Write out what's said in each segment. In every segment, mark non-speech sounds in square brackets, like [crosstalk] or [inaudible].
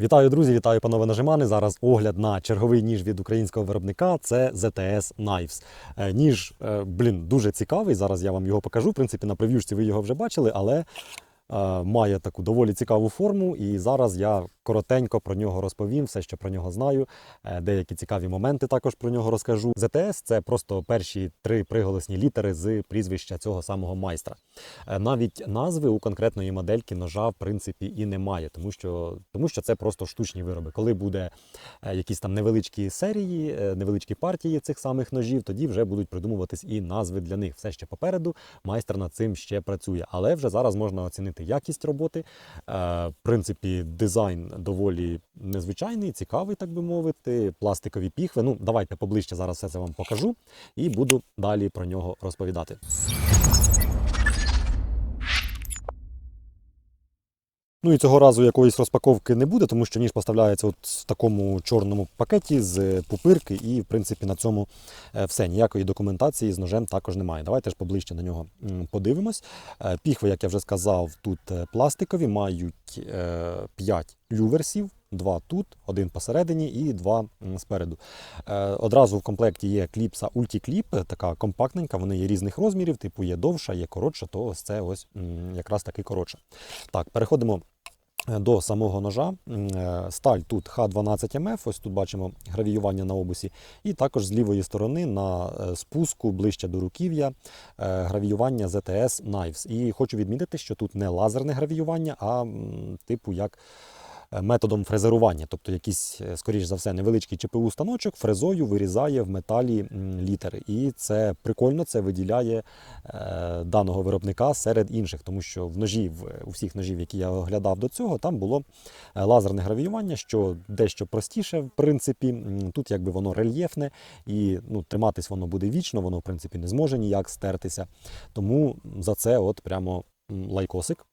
Вітаю, друзі! Вітаю, панове нажимани. Зараз огляд на черговий ніж від українського виробника. Це ZTS Knives. Е, Ніж, е, блін, дуже цікавий. Зараз я вам його покажу. В принципі, на прев'юшці ви його вже бачили, але е, має таку доволі цікаву форму. І зараз я коротенько про нього розповім, все, що про нього знаю. Деякі цікаві моменти також про нього розкажу. ZTS – це просто перші три приголосні літери з прізвища цього самого майстра. Е, Навіть назви у конкретної модельки ножа в принципі і немає, тому що, тому що це просто штучні вироби. Коли буде е, якісь там невеличкі серії, е, невеличкі партії цих самих ножів, тоді вже будуть придумуватись і назви для них. Все ще попереду майстер над цим ще працює. Але вже зараз можна оцінити якість роботи. В принципі, дизайн доволі незвичайний, цікавий, так би мовити. Пластикові піхви. Ну, давайте поближче зараз все це вам покажу і буду далі про нього розповідати. Ну і цього разу якоїсь розпаковки не буде, тому що ніж поставляється от в такому чорному пакеті з пупирки, і в принципі на цьому е, все. Ніякої документації з ножем також немає. Давайте ж поближче на нього подивимось. Е, Піхви, як я вже сказав, тут е, пластикові, мають 5 люверсів. Два тут, один посередині і два спереду. Е, Одразу в комплекті є кліпса Ulti-Clip, е, така компактненька, вони є різних розмірів, типу є довша, є коротша, то ось це ось якраз таки коротша. Так, переходимо е, до самого ножа. Сталь тут Х12МФ, ось тут бачимо гравіювання на обусі. І також з лівої сторони на спуску ближче до руків'я гравіювання ZTS Knives. І хочу відмітити, що тут не лазерне гравіювання, а типу як методом фрезерування. Тобто якийсь, е, скоріш за все, невеличкий ЧПУ станочок фрезою вирізає в металі літери. І це прикольно, це виділяє е, даного виробника серед інших, тому що в ножі, у всіх ножів, які я оглядав до цього, там було е, лазерне гравіювання, що дещо простіше, в принципі. Тут якби воно рельєфне і ну, триматись воно буде вічно, воно в принципі не зможе ніяк стертися. Тому за це от прямо лайкосик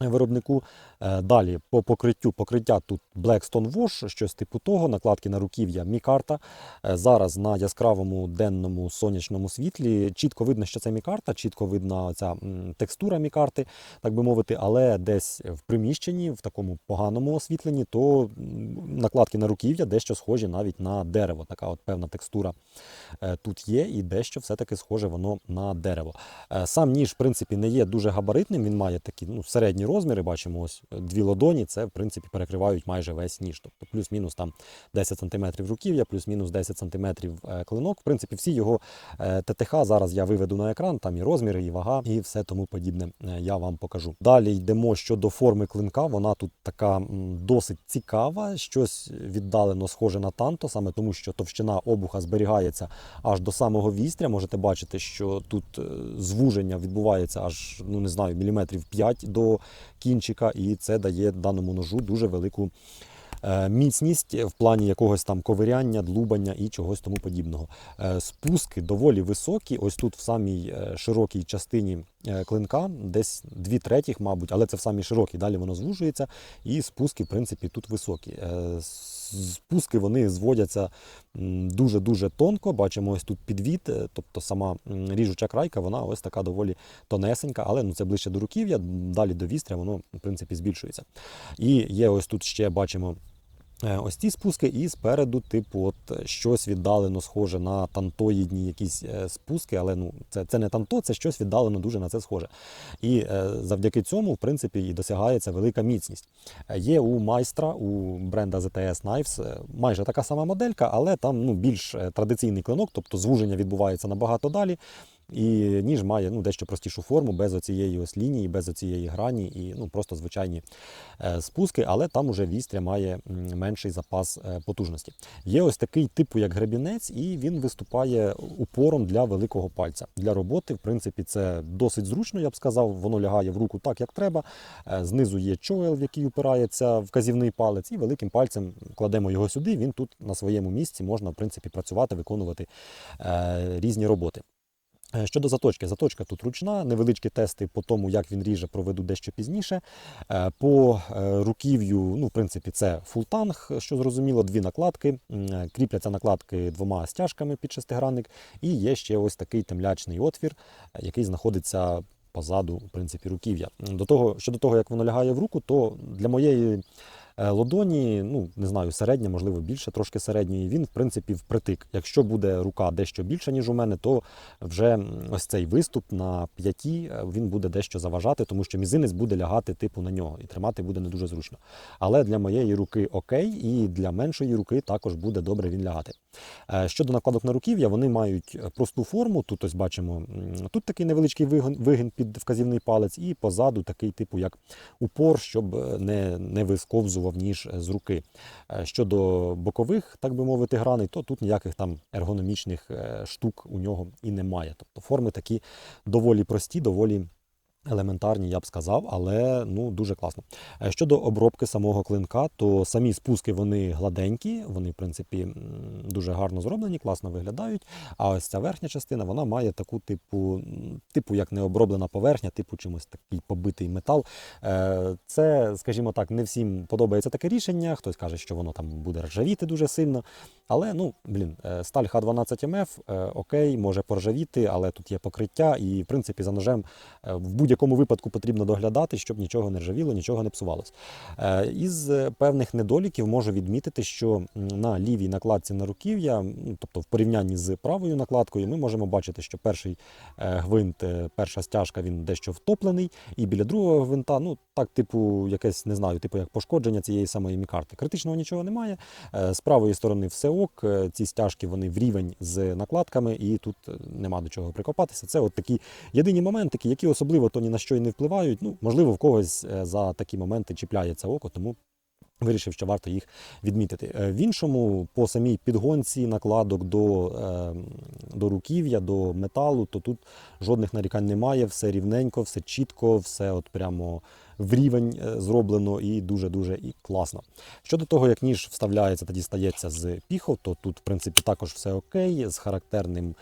виробнику. Е, Далі по покриттю покриття тут Blackstone Wash, щось типу того, накладки на руків'я Мікарта. Е, Зараз на яскравому денному сонячному світлі чітко видно, що це Мікарта, чітко видна ця текстура Мікарти, так би мовити, але десь в приміщенні, в такому поганому освітленні, то накладки на руків'я дещо схожі навіть на дерево. Така от певна текстура е, тут є, і дещо все-таки схоже воно на дерево. Сам ніж, в принципі, не є дуже габаритним, він має такі ну, середні розміри. Бачимо, ось е, дві ладоні, це в принципі перекривають майже весь ніж. Тобто плюс-мінус там 10 см руків'я, плюс-мінус 10 см е, клинок. В принципі, всі його е, ТТХ зараз я виведу на екран, там і розміри, і вага, і все тому подібне я вам покажу. Далі йдемо щодо форми клинка. Вона тут така досить цікава, щось віддалено схоже на танто, саме тому, що товщина обуха зберігається аж до самого вістря. Можете бачити, що тут звуження відбувається аж ну не знаю, міліметрів 5 до кінчика, і це дає даному ножу дуже велику. е, Міцність в плані якогось там ковиряння, длубання і чогось тому подібного. Е, Спуски доволі високі. Ось тут в самій е, широкій частині клинка, десь дві третіх, мабуть, але це в самій широкій. Далі воно звужується, і спуски, в принципі, тут високі. Спуски вони зводяться дуже-дуже тонко. Бачимо ось тут підвід, е, тобто сама ріжуча крайка, вона ось така доволі тонесенька, але ну, це ближче до руків'я, далі до вістря, воно в принципі збільшується. І є ось тут ще бачимо. Е, Ось ці спуски, і спереду, типу, от е, щось віддалено схоже на тантоїдні якісь е, спуски, але ну це, це не танто, це щось віддалено дуже на це схоже. І завдяки цьому, в принципі, і досягається велика міцність. Є у майстра, у бренда ZTS Knives майже така сама моделька, але там ну, більш традиційний клинок, тобто звуження відбувається набагато далі. І ніж має ну, дещо простішу форму, без оцієї ось лінії, без оцієї грані, і ну, просто звичайні е, спуски, але там уже вістря має менший запас е, потужності. Є ось такий типу, як гребінець, і він виступає упором для великого пальця. Для роботи, в принципі, це досить зручно, я б сказав. Воно лягає в руку так, як треба. Е, Знизу є чоел, в який упирається вказівний палець, і великим пальцем кладемо його сюди. Він тут на своєму місці можна, в принципі, працювати, виконувати різні роботи. Е, Щодо заточки, заточка тут ручна, невеличкі тести по тому, як він ріже, проведу дещо пізніше. Е, По е, руків'ю, ну, в принципі, це фултанг, що зрозуміло, дві накладки. Кріпляться накладки двома стяжками під шестигранник, і є ще ось такий темлячний отвір, який знаходиться позаду, в принципі, руків'я. До того, щодо того, як воно лягає в руку, то для моєї Лодоні, ну не знаю, середня, можливо, більше, трошки середньої. Він, в принципі, впритик. Якщо буде рука дещо більша, ніж у мене, то вже ось цей виступ на п'яті е, він буде дещо заважати, тому що мізинець буде лягати типу на нього і тримати буде не дуже зручно. Але для моєї руки окей, і для меншої руки також буде добре він лягати. Е, Щодо накладок на руків'я, вони мають е, просту форму. Тут ось бачимо, тут такий невеличкий вигин під вказівний палець, і позаду такий типу як упор, щоб е, не, не висковзував ніж е, з руки. Е, Щодо бокових, так би мовити, граней, то тут ніяких там ергономічних е, штук у нього і немає. Тобто форми такі доволі прості, доволі. Елементарні, я б сказав, але ну дуже класно. Е, Щодо обробки самого клинка, то самі спуски вони гладенькі, вони, в принципі, дуже гарно зроблені, класно виглядають. А ось ця верхня частина вона має таку, типу, типу як необроблена поверхня, типу чимось такий побитий метал. Е, Це, скажімо так, не всім подобається таке рішення. Хтось каже, що воно там буде ржавіти дуже сильно. Але ну, блін, е, сталь Х12МФ, е, окей, може поржавіти, але тут є покриття, і в принципі за ножем в будь-якому випадку потрібно доглядати, щоб нічого не ржавіло, нічого не псувалось. Е, Із е, певних недоліків можу відмітити, що на лівій накладці на руків'я, тобто в порівнянні з правою накладкою, ми можемо бачити, що перший е, гвинт, перша стяжка, він дещо втоплений, і біля другого гвинта, ну так, типу, якесь не знаю, типу як пошкодження цієї самої мікарти. Критичного нічого немає. З правої сторони все ок. Ці стяжки вони в рівень з накладками, і тут нема до чого прикопатися. Це от такі єдині моментики, які особливо то ні на що й не впливають. Ну, можливо, в когось е, за такі моменти чіпляється око, тому. Вирішив, що варто їх відмітити. Е, В іншому, по самій підгонці накладок до, е, до руків'я, до металу, то тут жодних нарікань немає, все рівненько, все чітко, все от прямо в рівень е, зроблено і дуже-дуже і класно. Щодо того, як ніж вставляється та дістається з піхов, то тут, в принципі, також все окей, з характерним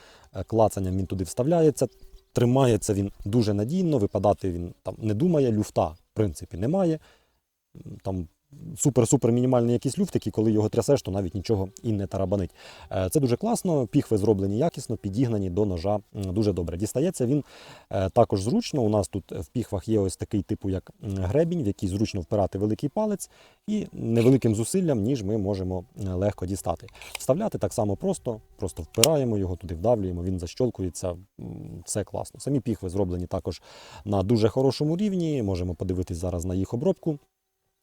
клацанням він туди вставляється. Тримається він дуже надійно, випадати він там не думає, люфта, в принципі, немає. Там супер-супер мінімальний якийсь люфт, який коли його трясеш, то навіть нічого і не тарабанить. Е, Це дуже класно, піхви зроблені якісно, підігнані до ножа дуже добре. Дістається він е, також зручно. У нас тут в піхвах є ось такий типу, як гребінь, в який зручно впирати великий палець, і невеликим зусиллям, ніж ми можемо е, легко дістати. Вставляти так само просто, просто впираємо його туди, вдавлюємо, він защолкується, все класно. Самі піхви зроблені також на дуже хорошому рівні. Можемо подивитись зараз на їх обробку.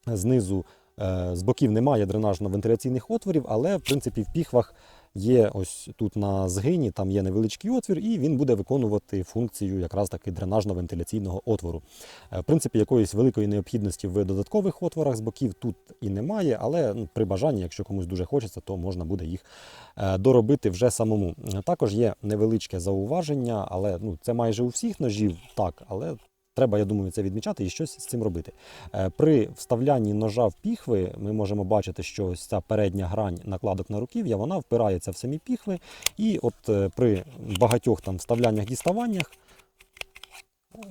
Знизу е, з боків немає дренажно-вентиляційних отворів, але в принципі в піхвах є ось тут на згині, там є невеличкий отвір, і він буде виконувати функцію якраз таки дренажно-вентиляційного отвору. Е, В принципі, якоїсь великої необхідності в додаткових отворах з боків тут і немає, але ну, при бажанні, якщо комусь дуже хочеться, то можна буде їх е, доробити вже самому. Також є невеличке зауваження, але ну, це майже у всіх ножів так, але Треба, я думаю, це відмічати і щось з цим робити. Е, При вставлянні ножа в піхви ми можемо бачити, що ось ця передня грань накладок на руків'я вона впирається в самі піхви, і от е, при багатьох там вставляннях діставаннях.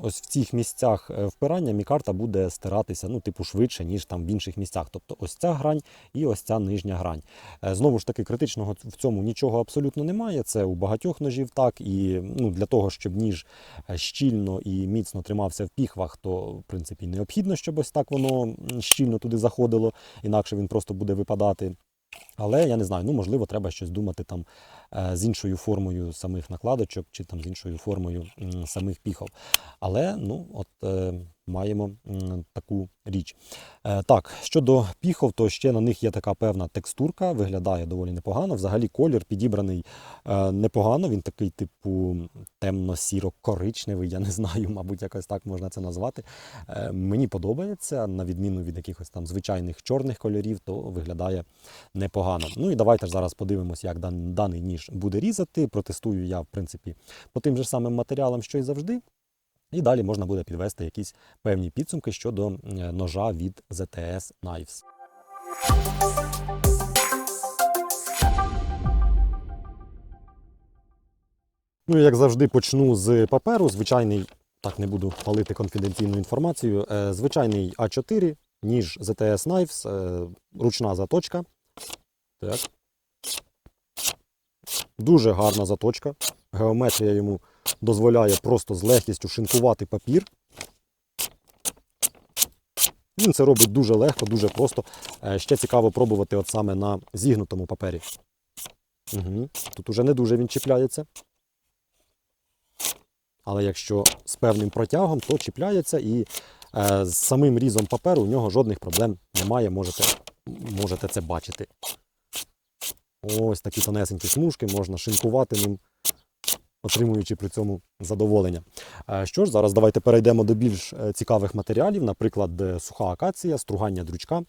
Ось в цих місцях е, впирання мікарта буде стиратися ну, типу, швидше, ніж там в інших місцях. Тобто ось ця грань і ось ця нижня грань. Е, Знову ж таки, критичного в цьому нічого абсолютно немає. Це у багатьох ножів так. І ну, для того, щоб ніж е, щільно і міцно тримався в піхвах, то в принципі необхідно, щоб ось так воно щільно туди заходило, інакше він просто буде випадати. Але я не знаю, ну можливо, треба щось думати там е, з іншою формою самих накладочок чи там з іншою формою самих піхов. Але ну, от е, маємо таку річ. Е, так, щодо піхов, то ще на них є така певна текстурка, виглядає доволі непогано. Взагалі колір підібраний е, непогано. Він такий, типу, темно-сіро-коричневий, я не знаю, [laughs] мабуть, якось так можна це назвати. Е, мені подобається, на відміну від якихось там звичайних чорних кольорів, то виглядає непогано. Ну і давайте ж зараз подивимося, як даний ніж буде різати. Протестую я, в принципі, по тим же самим матеріалам, що й завжди. І далі можна буде підвести якісь певні підсумки щодо ножа від ZTS Knives. Ну, як завжди, почну з паперу. Звичайний, так не буду палити конфіденційну інформацію. е, Звичайний А4, ніж ZTS Knives, е, ручна заточка. Так. Дуже гарна заточка. Геометрія йому дозволяє просто з легкістю шинкувати папір. Він це робить дуже легко, дуже просто. Е, Ще цікаво пробувати от саме на зігнутому папері. Угу. Тут уже не дуже він чіпляється. Але якщо з певним протягом, то чіпляється і е, з самим різом паперу у нього жодних проблем немає, можете, можете це бачити. Ось такі тонесенькі смужки, можна шинкувати ним, отримуючи при цьому задоволення. Е, Що ж, зараз давайте перейдемо до більш е, цікавих матеріалів, наприклад, суха акація, стругання дрючка.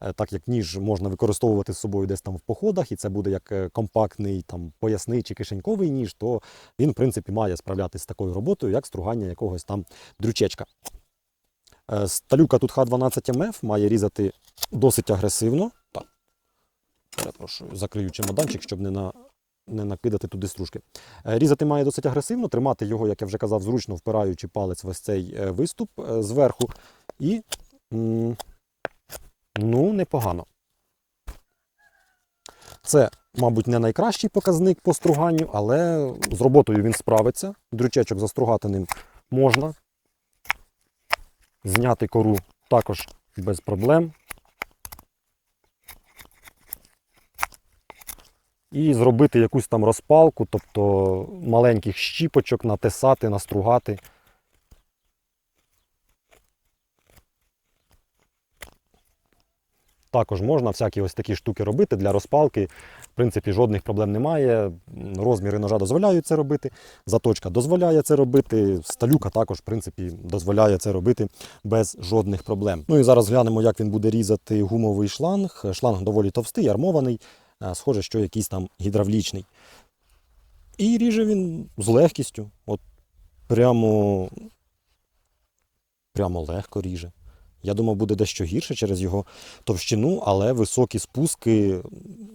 Е, Так як ніж можна використовувати з собою десь там в походах, і це буде як компактний, там, поясний чи кишеньковий ніж, то він, в принципі, має справлятися з такою роботою, як стругання якогось там дрючечка. Сталюка тут Х12МФ має різати досить агресивно. Так. Перепрошую, закрию чемоданчик, щоб не, на, не накидати туди стружки. Е, Різати має досить агресивно, тримати його, як я вже казав, зручно впираючи палець в ось цей е, виступ е, зверху. І ну, непогано. Це, мабуть, не найкращий показник по струганню, але з роботою він справиться. Дрючечок застругати ним можна. Зняти кору також без проблем. І зробити якусь там розпалку, тобто маленьких щіпочок натисати, настругати. Також можна всякі ось такі штуки робити для розпалки. В принципі, жодних проблем немає. Розміри ножа дозволяють це робити, заточка дозволяє це робити. Сталюка також, в принципі, дозволяє це робити без жодних проблем. Ну і зараз глянемо, як він буде різати гумовий шланг. Шланг доволі товстий, армований, схоже, що якийсь там гідравлічний. І ріже він з легкістю. От прямо, прямо легко ріже. Я думав, буде дещо гірше через його товщину, але високі спуски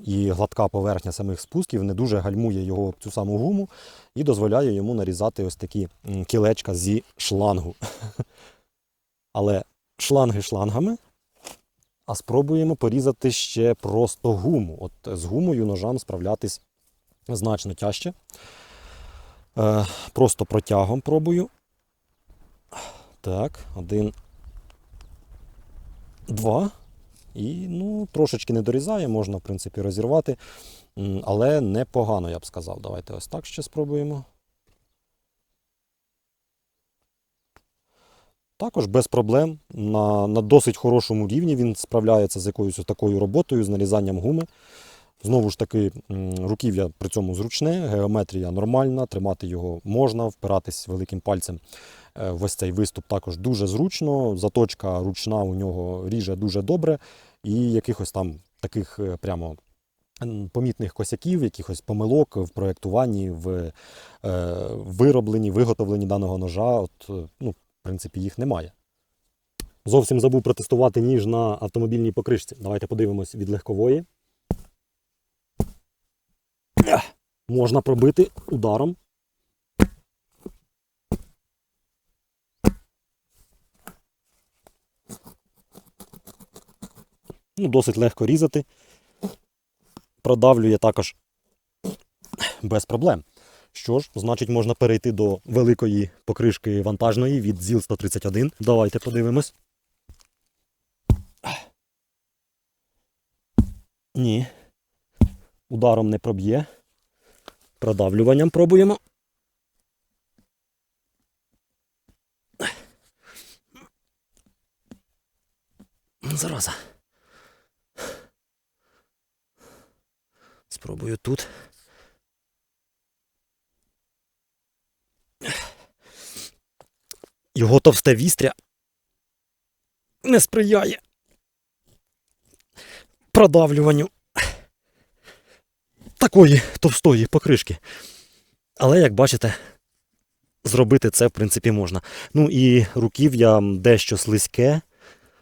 і гладка поверхня самих спусків не дуже гальмує його цю саму гуму і дозволяє йому нарізати ось такі кілечка зі шлангу. [laughs] Але шланги шлангами, а спробуємо порізати ще просто гуму. От з гумою ножам справлятись значно тяжче. Е, просто протягом пробую. Так, один, два. І ну, трошечки не дорізає, можна, в принципі, розірвати. Але непогано, я б сказав. Давайте ось так ще спробуємо. Також без проблем. На, на досить хорошому рівні він справляється з якоюсь такою роботою, з нарізанням гуми. Знову ж таки, руків'я при цьому зручне, геометрія нормальна, тримати його можна, впиратись великим пальцем е, в ось цей виступ також дуже зручно. Заточка ручна у нього ріже дуже добре, і якихось там таких е, прямо помітних косяків, якихось помилок в проєктуванні, в е, виробленні, виготовленні даного ножа. От, ну, принципі, їх немає. Зовсім забув протестувати ніж на автомобільній покришці. Давайте подивимось від легкової. Можна пробити ударом. Ну, досить легко різати. Продавлює також без проблем. Що ж, значить, можна перейти до великої покришки вантажної від ЗІЛ 131. Давайте подивимось. Ні. Ударом не проб'є. Продавлюванням пробуємо. Зараза. Спробую тут. Його товсте вістря не сприяє продавлюванню такої товстої покришки. Але, як бачите, зробити це, в принципі, можна. Ну і руків'я дещо слизьке.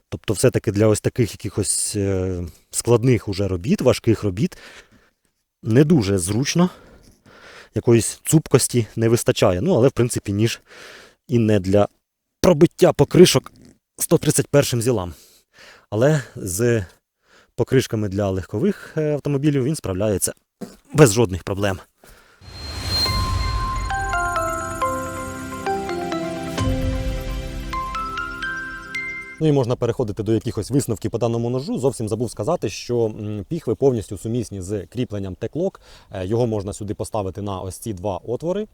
Тобто, все-таки для ось таких якихось е, складних уже робіт, важких робіт, не дуже зручно. Якоїсь цупкості не вистачає. Ну, але, в принципі, ніж і не для пробиття покришок 131 зілам. Але з покришками для легкових е, автомобілів він справляється без жодних проблем. Ну і можна переходити до якихось висновків по даному ножу. Зовсім забув сказати, що піхви повністю сумісні з кріпленням теклок. Е, Його можна сюди поставити на ось ці два отвори.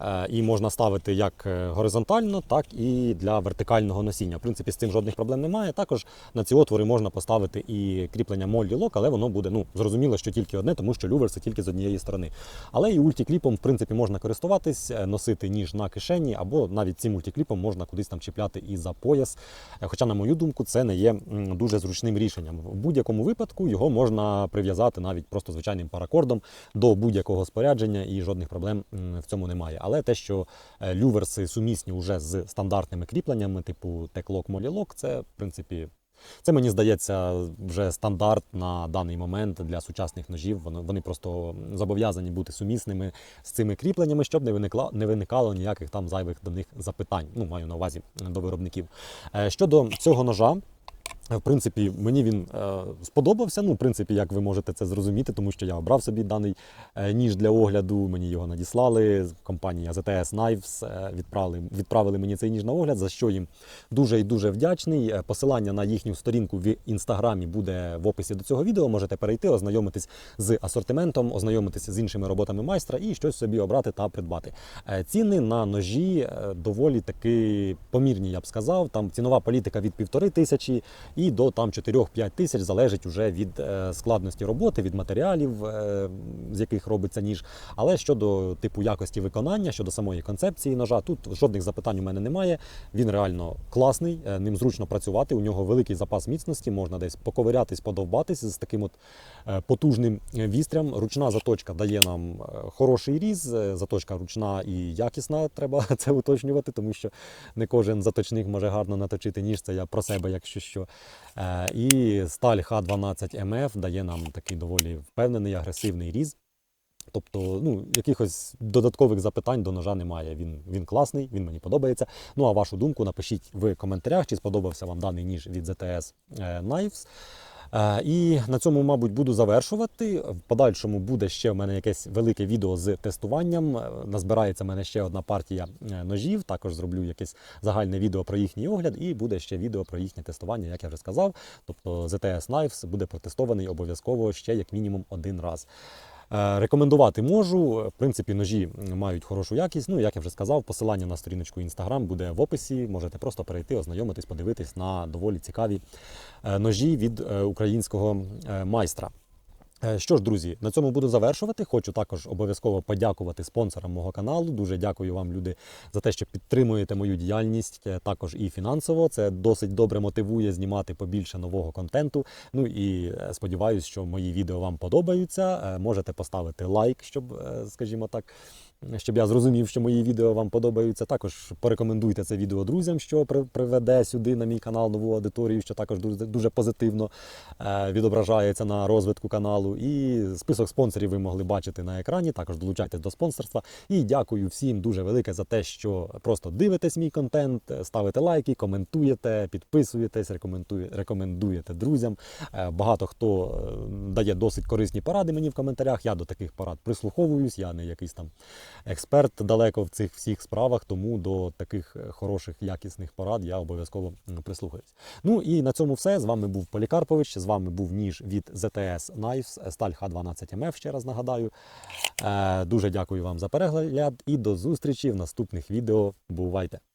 Е, І можна ставити як е, горизонтально, так і для вертикального носіння. В принципі, з цим жодних проблем немає. Також на ці отвори можна поставити і кріплення моллі лок, але воно буде ну зрозуміло, що тільки одне, тому що лювер це тільки з однієї сторони. Але і ультікліпом, в принципі, можна користуватись, носити ніж на кишені, або навіть цим ультікліпом можна кудись там чіпляти і за пояс. Хоча, на мою думку, це не є дуже зручним рішенням. В будь-якому випадку його можна прив'язати навіть просто звичайним паракордом до будь-якого спорядження, і жодних проблем в цьому немає. Але те, що е, люверси сумісні вже з стандартними кріпленнями, типу теклок молілок, це в принципі. Це мені здається вже стандарт на даний момент для сучасних ножів. Вони, просто зобов'язані бути сумісними з цими кріпленнями, щоб не виникла не виникало ніяких там зайвих до них запитань. Ну маю на увазі до виробників. Е, Щодо цього ножа. В принципі, мені він е, сподобався. Ну, в принципі, як ви можете це зрозуміти, тому що я обрав собі даний е, ніж для огляду. Мені його надіслали. Компанія ZTS Knives відправили, відправили мені цей ніж на огляд, за що їм дуже і дуже вдячний. Е, Посилання на їхню сторінку в інстаграмі буде в описі до цього відео. Можете перейти, ознайомитись з асортиментом, ознайомитися з іншими роботами майстра і щось собі обрати та придбати. Ціни на ножі доволі таки помірні, я б сказав. Там цінова політика від півтори тисячі і до там 4-5 тисяч залежить уже від е, складності роботи, від матеріалів, е, з яких робиться ніж. Але щодо типу якості виконання, щодо самої концепції ножа, тут жодних запитань у мене немає. Він реально класний, е, ним зручно працювати. У нього великий запас міцності, можна десь поковирятись, подовбатись з таким от потужним вістрям. Ручна заточка дає нам хороший різ. Заточка ручна і якісна, треба [laughs] це уточнювати, тому що не кожен заточник може гарно наточити ніж. Це я про себе, якщо що. Е, І сталь Х12 МФ дає нам такий доволі впевнений, агресивний різ. Тобто, ну, якихось додаткових запитань до ножа немає. Він, він класний, він мені подобається. Ну а вашу думку напишіть в коментарях, чи сподобався вам даний ніж від ZTS е, Knives. Е, І на цьому, мабуть, буду завершувати. В подальшому буде ще в мене якесь велике відео з тестуванням. Е, Назбирається в мене ще одна партія е, ножів. Також зроблю якесь загальне відео про їхній огляд, і буде ще відео про їхнє тестування, як я вже сказав. Тобто ZTS Knives буде протестований обов'язково ще як мінімум один раз. Е, Рекомендувати можу. В принципі, ножі мають хорошу якість. Ну, як я вже сказав, посилання на сторіночку Instagram буде в описі. Можете просто перейти, ознайомитись, подивитись на доволі цікаві е, ножі від е, українського майстра. Е, Що ж, друзі, на цьому буду завершувати. Хочу також обов'язково подякувати спонсорам мого каналу. Дуже дякую вам, люди, за те, що підтримуєте мою діяльність, е, також і фінансово. Це досить добре мотивує знімати побільше нового контенту. Ну і е, сподіваюся, що мої відео вам подобаються. Можете поставити лайк, щоб, скажімо так. Щоб я зрозумів, що мої відео вам подобаються. Також порекомендуйте це відео друзям, що приведе сюди на мій канал нову аудиторію, що також дуже, позитивно е, відображається на розвитку каналу. І список спонсорів ви могли бачити на екрані. Також долучайтесь до спонсорства. І дякую всім дуже велике за те, що просто дивитесь мій контент, ставите лайки, коментуєте, підписуєтесь, рекомендує- рекомендуєте друзям. Е, Багато хто е, дає досить корисні поради мені в коментарях. Я до таких порад прислуховуюсь. Я не якийсь там експерт далеко в цих всіх справах, тому до таких е, хороших якісних порад я обов'язково прислухаюсь. Ну і на цьому все. З вами був Полікарпович. З вами був ніж від ZTS Knives, сталь Х12 МФ, ще раз нагадаю. Е, Дуже дякую вам за перегляд і до зустрічі в наступних відео. Бувайте!